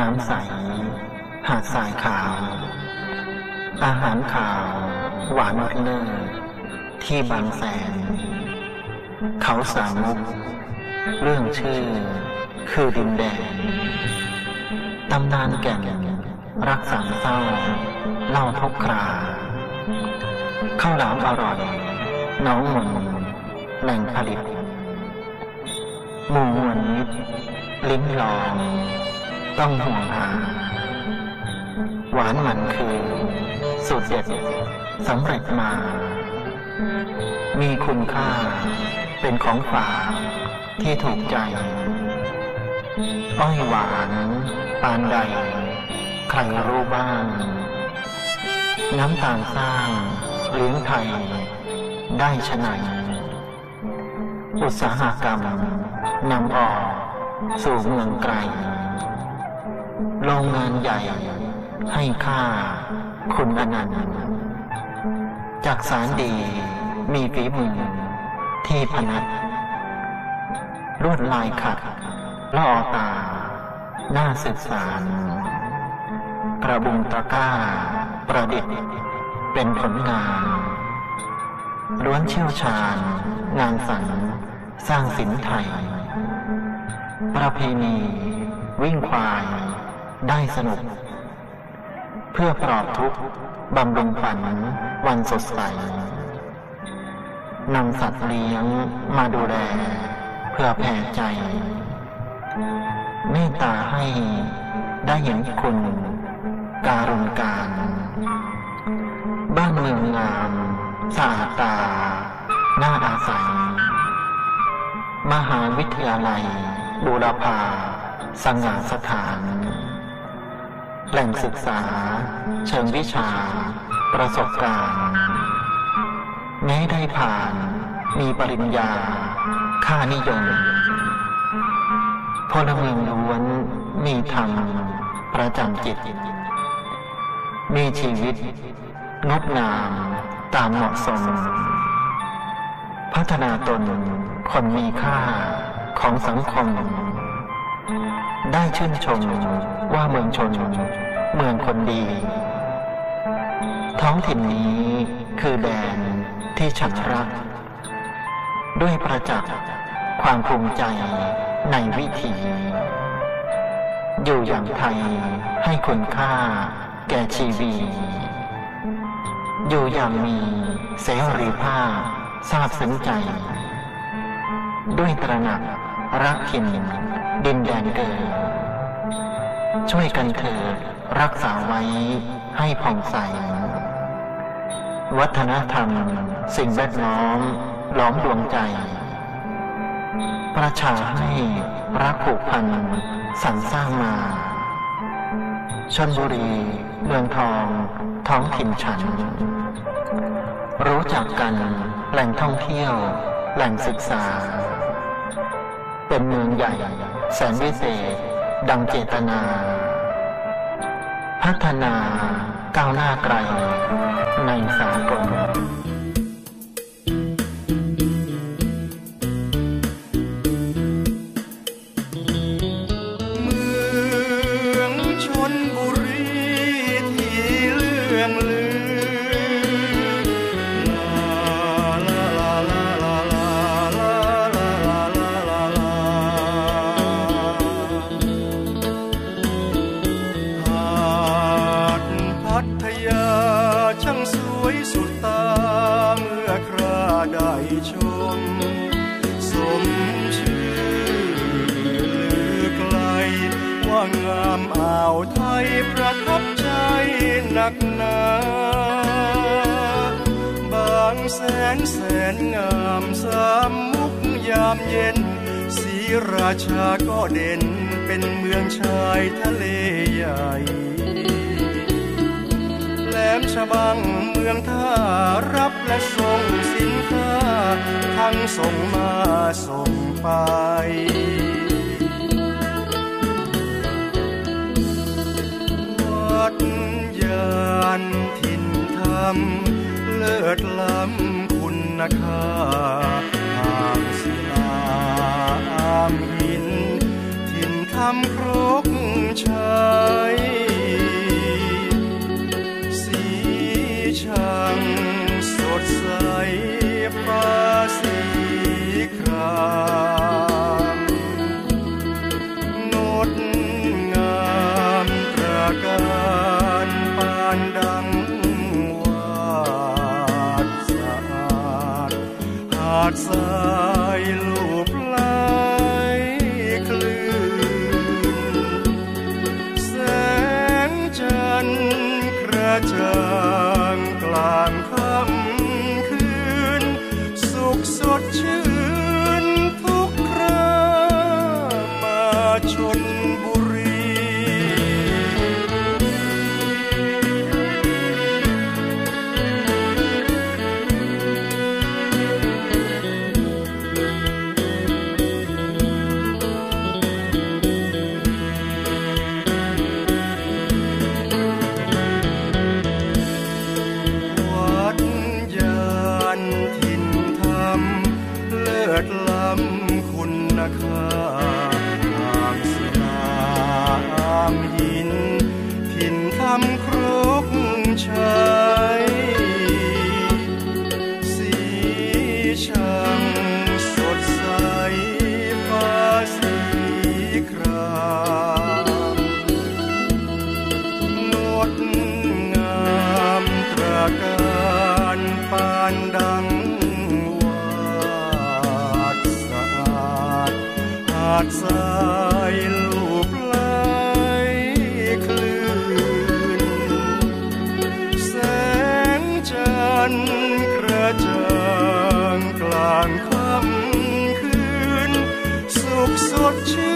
น้ำใส หาดทรายขาว อาหารขาว หวานอดเลิศที่บางแสน เขาสามมุก เรื่องชื่อ คือดินแดน ตำนานแก่น รักสามเศร้า เล่าทุกครา ข้าวหลามอร่อย น้องมนแหล่งผลิตหมู่มวลมิตรลิ้มลอง ต้องห่วงหา หวานหมันคือ สูตรเด็ดสำเร็จมา มีคุณค่า เป็นของฝากที่ถูกใจ อ้อยหวานปานใด ใครรู้บ้าง น้ำตาลสร้างเลี้ยงไทย ได้ชะไหนอุตสาหกรรมนำออกสู่เมืองไกล โรงงานใหญ่ ให้ค่า คุณอนันต์จากสารดีมีฝีมือ ที่พนัดลวดลายขัดล่อตา หน้าศึกษารกระบุงตะก้า ประดิษฐ์ เป็นผลงาน ล้วนเชี่ยวชาญ งานสรรสร้างสินไทย ประเพณี วิ่งควาย ได้สนุก เพื่อปลอบทุกข์บำรุงฝันวันสดใสนำสัตว์เลี้ยงมาดูแล เพื่อแผ่ใจ เมตตาให้ได้เห็นคุณ การุณการ บ้านเมืองงามสะอาดตา น่าอาศัย มหาวิทยาลัยบูรพาสง่าสถาน แหล่งศึกษา เชิงวิชา ประสบการณ์แม้ได้ผ่าน มีปริญญา ค่านิยมพลเมืองล้วนมีธรรม ประจำจิต มีชีวิต งดงามตามเหมาะสม พัฒนาตนคนมีค่าของสังคม ได้ชื่นชมว่าเมืองชน เมืองคนดี ท้องถิ่นนี้คือแดนที่ฉันรัก ด้วยประจักษ์ความภูมิใจในวิถี อยู่อย่างไทยให้คุณค่าแก่ชีวี อยู่อย่างมีเสรีภาพทราบซึ้งใจ ด้วยตระหนัก รักถิ่นดินแดนเกิดช่วยกันเถิดรักษาไว้ให้ผ่องใส วัฒนธรรม สิ่งแวดล้อมล้อมดวงใจ ประชาให้รักผูกพันสรรสร้างมาชนบุรีเมืองทอง ท้องถิ่นฉัน รู้จักกันแหล่งท่องเที่ยว แหล่งศึกษา เป็นเมืองใหญ่ แสนวิเศษ ดังเจตนา พัฒนาก้าวหน้าไกล ในสากล ชม สมชื่อลือไกล ว่างามอ่าวไทยประทับใจนักหนาบางแสนแสนงามสามมุกยามเย็นศรีราชาก็เด่นเป็นเมืองชายทะเลใหญ่แหลมฉบังเมืองท่ารับและส่งสินค้า ทั้งส่งมาส่งไปวัดยานถิ่นธรรม เลิศล้ำคุณค่าทางศิลาอามหินถิ่นทำครกชัย ห คุณค่าทางศิลามหิน ถิ่นทำครกชัยสีชาาดสายลูบไหลคลื่น แสงจันทร์กระจ่างกลางค่ำคืน สุขสดชื่น